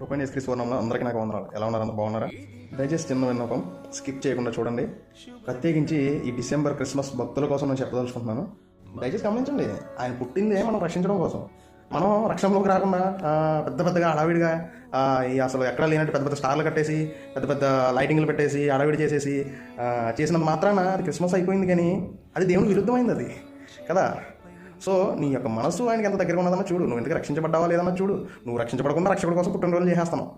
రూపాయి ఎస్క్రీ స్వర్ణంలో అందరికీ నాకు వందనాలు. ఎలా ఉన్నారు? అందరూ బాగున్నారా? దయచేసి చిన్న విన్నపం. స్కిప్ చేయకుండా చూడండి. ప్రత్యేకించి ఈ డిసెంబర్ క్రిస్మస్ భక్తుల కోసం నేను చెప్పదలుచుకుంటున్నాను. దయచేసి గమనించండి. ఆయన పుట్టిందే మనం రక్షించడం కోసం. మనం రక్షణలోకి రాకుండా పెద్ద పెద్దగా అడావిడిగా ఈ అసలు ఎక్కడ లేనట్టు పెద్ద పెద్ద స్టార్లు కట్టేసి పెద్ద పెద్ద లైటింగ్లు పెట్టేసి అడావిడి చేసేసి చేసినంత మాత్రాన అది క్రిస్మస్ అయిపోయింది కానీ అది దేవునికి విరుద్ధమైంది అది. కదా? సో నీ యొక్క మనసు ఆయనకి ఎంత దగ్గరగా ఉన్నదన్నా చూడు. నువ్వు ఎందుకు రక్షించబడ్డావా లేదన్నా చూడు. నువ్వు రక్షించబడకుండా రక్షకుడి కోసం పుట్టినరోజు చేసేస్తాను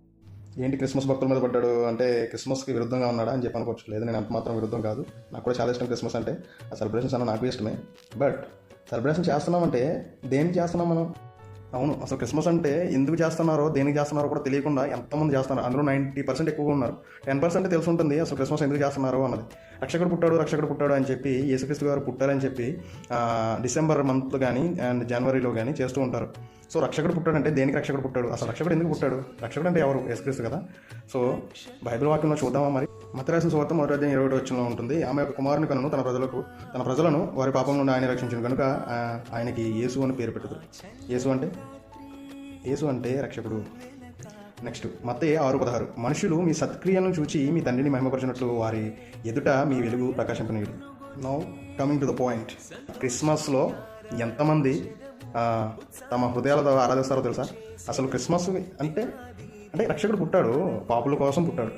ఏంటి క్రిస్మస్ భక్తుల మీద పడ్డాడు అంటే క్రిస్మస్కి విరుద్ధంగా ఉన్నాడా అని చెప్పి అనుకోవచ్చు. లేదు నేను అంత మాత్రం విరుద్ధం కాదు. నాకు కూడా చాలా ఇష్టం క్రిస్మస్ అంటే. ఆ సెలబ్రేషన్స్ అన్న నాకు ఇష్టమే. బట్ సెలబ్రేషన్ చేస్తున్నామంటే దేని చేస్తున్నాం మనం? అవును. అసలు క్రిస్మస్ అంటే ఎందుకు చేస్తున్నారో దేనికి చేస్తున్నారో కూడా తెలియకుండా ఎంతమంది చేస్తున్నారు. అందులో నైంటీ పర్సెంట్ ఎక్కువగా ఉన్నారు. టెన్ పర్సెంట్ తెలిసి ఉంటుంది అసలు క్రిస్మస్ ఎందుకు చేస్తున్నారు అన్నది. రక్షకుడు పుట్టాడు రక్షకుడు పుట్టాడు అని చెప్పి యేసుక్రీస్తు గారు పుట్టారని చెప్పి డిసెంబర్ మంత్లో కానీ అండ్ జనవరిలో కానీ చేస్తూ ఉంటారు. సో రక్షకుడు పుట్టాడంటే దేనికి రక్షకుడు పుట్టాడు? అసలు రక్షకుడు ఎందుకు పుట్టాడు? రక్షకుడు అంటే ఎవరు? యేసుక్రీస్తు కదా. సో బైబిల్ వాక్యంలో చూద్దామా మరి? మతరాసిన సువార్త మొదటి అధ్యాయం ఇరవై వచ్చిన ఉంటుంది. ఆమె యొక్క కుమారుని కనును తన ప్రజలకు తన ప్రజలను వారి పాపం నుండి ఆయన రక్షించిన కనుక ఆయనకి యేసు అని పేరు పెట్టదు యేసు అంటే? యేసు అంటే రక్షకుడు. నెక్స్ట్ మతే ఆరు పదహారు. మనుషులు మీ సత్క్రియలను చూచి మీ తండ్రిని మహిమపరిచినట్లు వారి ఎదుట మీ వెలుగు ప్రకాశింపనీయుడు. Now coming to the point క్రిస్మస్లో ఎంతమంది తమ హృదయాలతో ఆరాధిస్తారో తెలుసా? అసలు క్రిస్మస్ అంటే అంటే రక్షకుడు పుట్టాడు పాపుల కోసం పుట్టాడు.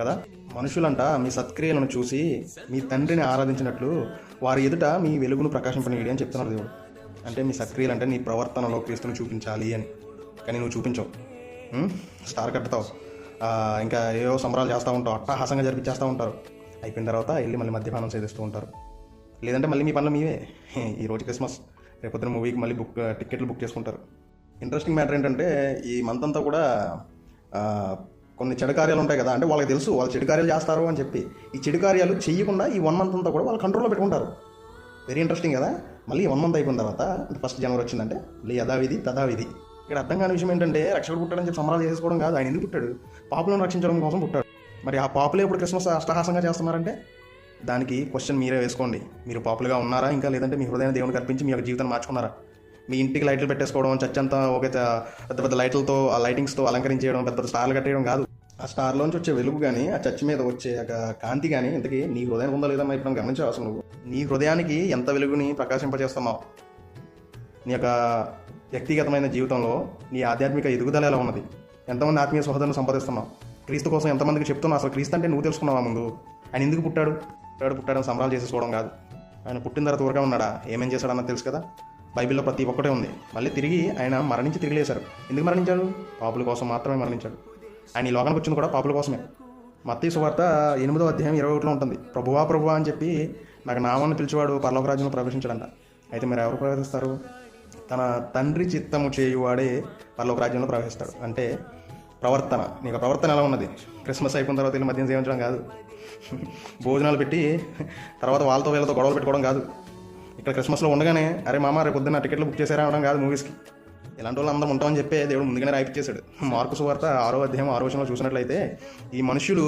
కదా? మనుషులంట మీ సత్క్రియలను చూసి మీ తండ్రిని ఆరాధించినట్లు వారి ఎదుట మీ వెలుగును ప్రకాశింపనీయడి అని చెప్తున్నారు దేవుడు. అంటే మీ సక్రియలు అంటే నీ ప్రవర్తనలో క్రీస్తుని చూపించాలి అని. కానీ నువ్వు చూపించవు. స్టార్ కట్టుతావు. ఇంకా ఏవో సంబరాలు చేస్తూ ఉంటావు. అట్టహాసంగా జరిపించేస్తూ ఉంటారు. అయిపోయిన తర్వాత వెళ్ళి మళ్ళీ మద్యపానం చేస్తూ ఉంటారు. లేదంటే మళ్ళీ మీ పనులు మీవే. ఈ రోజు క్రిస్మస్. రేపొద్దున మూవీకి మళ్ళీ బుక్ టికెట్లు బుక్ చేసుకుంటారు. ఇంట్రెస్టింగ్ మ్యాటర్ ఏంటంటే ఈ మంత్ అంతా కూడా కొన్ని చెడు కార్యాలు ఉంటాయి కదా అంటే వాళ్ళకి తెలుసు వాళ్ళు చెడు కార్యాలు చేస్తారు అని చెప్పి. ఈ చెడు కార్యాలు చేయకుండా ఈ వన్ మంత్ అంతా కూడా వాళ్ళు కంట్రోల్లో పెట్టుకుంటారు. వెరీ ఇంట్రెస్టింగ్ కదా. మళ్ళీ వన్ మంత్ అయిపోయిన తర్వాత ఫస్ట్ జనవరి వచ్చిందంటే మళ్ళీ యథావిధి తథావిధి. ఇక్కడ అర్థం కాని విషయం ఏంటంటే రక్షకుడు పుట్టాడని చెప్పి సంబరాలు చేసుకోవడం కాదు. ఆయన ఎందుకు పుట్టాడు? పాపులను రక్షించడం కోసం పుట్టాడు. మరి ఆ పాపులే ఇప్పుడు క్రిస్మస్ అష్టహాసంగా చేస్తున్నారంటే? దానికి క్వశ్చన్ మీరే వేసుకోండి. మీరు పాపులుగా ఉన్నారా ఇంకా లేదంటే మీ హృదయం దేవునికి అర్పించి మీ యొక్క జీవితాన్ని మార్చుకున్నారా? మీ ఇంటికి లైట్లు పెట్టేసుకోవడం చచ్చంతా ఒక పెద్ద పెద్ద లైట్లతో ఆ లైటింగ్స్తో అలంకరించేయడం పెద్ద పెద్ద స్టార్లు కట్టేయడం కాదు. ఆ స్టార్లోంచి వచ్చే వెలుగు కానీ ఆ చర్చ్ మీద వచ్చే ఒక కాంతి కానీ ఇంతకీ నీ హృదయం ఉందా లేదా ఇప్పుడు గమనించావు అసలు నువ్వు? నీ హృదయానికి ఎంత వెలుగుని ప్రకాశింపజేస్తున్నావు నీ యొక్క వ్యక్తిగతమైన జీవితంలో నీ ఆధ్యాత్మిక ఎదుగుదల ఎలా ఉన్నది? ఎంతమంది ఆత్మీయ సహోదరులు సంపాదిస్తున్నావు క్రీస్తు కోసం ఎంతమందికి చెప్తున్నావు? అసలు క్రీస్తు అంటే నువ్వు తెలుసుకున్నావా ముందు? ఆయన ఎందుకు పుట్టాడు? పుట్టాడు పుట్టాడని సంబరాలు చేసేసుకోవడం కాదు. ఆయన పుట్టిన తర్వాత ఊరగా ఉన్నాడా? ఏమేం చేశాడన్నది తెలుసు కదా? బైబిల్లో ప్రతి ఒక్కటే ఉంది. మళ్ళీ తిరిగి ఆయన మరణించి తిరిగి లేశారు. ఎందుకు మరణించాడు? పాపుల కోసం మాత్రమే మరణించాడు. ఆయన ఈ లోకానికి వచ్చింది కూడా పాపుల కోసమే. మత్తీ సువార్త ఎనిమిదో అధ్యాయం ఇరవై ఒకటిలో ఉంటుంది. ప్రభువా ప్రభువా అని చెప్పి నాకు నామాన్ని పిలిచేవాడు పర్లోకరాజ్యంలో రాజ్యంలో అయితే మీరు ఎవరు ప్రవేశిస్తారు? తన తండ్రి చిత్తము చేయువాడే పర్లోకరాజ్యంలో ప్రవేశిస్తాడు. అంటే ప్రవర్తన. నీకు ప్రవర్తన ఎలా ఉన్నది? క్రిస్మస్ అయిపోయిన తర్వాత వెళ్ళి మద్యం సేవించడం కాదు. భోజనాలు పెట్టి తర్వాత వాళ్ళతో వీళ్ళతో గొడవలు పెట్టుకోవడం కాదు. ఇక్కడ క్రిస్మస్లో ఉండగానే అరే మామ రేపు పొద్దున్న టికెట్లు బుక్ చేసారా? అనడం కాదు మూవీస్కి ఇలాంటి వాళ్ళు అందరం ఉంటామని చెప్పే దేవుడు ముందుగానే రాయిపించేశాడు మార్కు సువార్త ఆరో అధ్యాయం ఆరో విషయంలో చూసినట్లయితే ఈ మనుషులు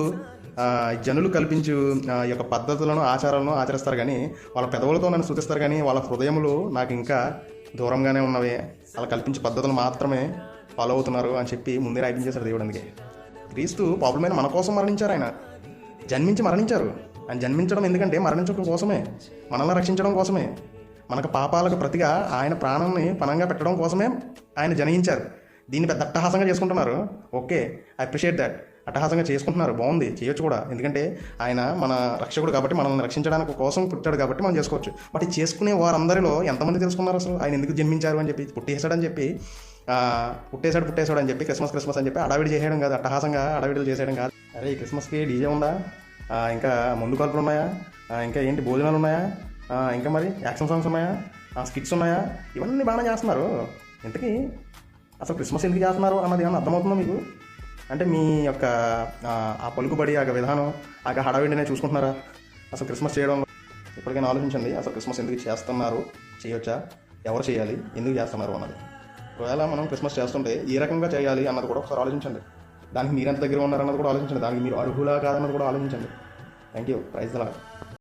జనులు కల్పించు ఆ, ఈ యొక్క పద్ధతులను ఆచారాలను ఆచరిస్తారు కానీ వాళ్ళ పెదవులతో నన్ను సూచిస్తారు కానీ వాళ్ళ హృదయములు నాకు ఇంకా దూరంగానే ఉన్నవి. అలా కల్పించే పద్ధతులు మాత్రమే ఫాలో అవుతున్నారు అని చెప్పి ముందే రాయించేశారు దేవుడు అందుకే. క్రీస్తు పాపులమైన మన కోసం మరణించారు ఆయన. జన్మించి మరణించారు. ఆయన జన్మించడం ఎందుకంటే మరణించడం కోసమే. మనల్ని రక్షించడం కోసమే. మనకు పాపాలకు ప్రతిగా ఆయన ప్రాణాన్ని పణంగా పెట్టడం కోసమే ఆయన జనయించారు దీన్ని పెద్ద అట్టహాసంగా చేసుకుంటున్నారు. ఓకే ఐ అప్రిషియేట్ దాట్ అట్టహాసంగా చేసుకుంటున్నారు. బాగుంది చేయొచ్చు కూడా. ఎందుకంటే ఆయన మన రక్షకుడు కాబట్టి మనల్ని రక్షించడానికి కోసం పుట్టాడు కాబట్టి మనం చేసుకోవచ్చు. బట్ చేసుకునే వారందరిలో ఎంతమంది తెలుసుకున్నారు అసలు? ఆయన ఎందుకు జన్మించారు అని చెప్పి పుట్టేశాడని చెప్పి పుట్టేశాడు పుట్టేశాడు అని చెప్పి క్రిస్మస్ క్రిస్మస్ అని చెప్పి అడావిడి చేయడం కాదు అట్టహాసంగా అడావిడిలు చేసేయడం కాదు. అరే క్రిస్మస్కి డీజే ఉందా? ఇంకా ముందు కలుపులు ఉన్నాయా? ఇంకా ఏంటి భోజనాలు ఉన్నాయా? ఇంకా మరి యాక్షన్ సాంగ్స్ ఉన్నాయా? ఆ, స్కిట్స్ ఉన్నాయా? ఇవన్నీ బాగానే చేస్తున్నారు. ఇంతకీ అసలు క్రిస్మస్ ఎందుకు చేస్తున్నారు అన్నది ఏమన్నా అర్థమవుతుందా మీకు? అంటే మీ యొక్క ఆ, పలుకుబడి ఆ విధానం ఆ హడావిడినే చూసుకుంటున్నారా? అసలు క్రిస్మస్ చేయడం ఇప్పటికైనా ఆలోచించండి అసలు క్రిస్మస్ ఎందుకు చేస్తున్నారు? చేయొచ్చా? ఎవరు చేయాలి? ఎందుకు చేస్తున్నారు అన్నది. ఒకవేళ మనం క్రిస్మస్ చేస్తుంటే ఏ రకంగా చేయాలి అన్నది కూడా ఒకసారి ఆలోచించండి. దానికి మీరెంత దగ్గర ఉన్నారన్నది కూడా ఆలోచించండి. దానికి మీరు అర్హులా కాదన్నది కూడా ఆలోచించండి. Thank you praise దలా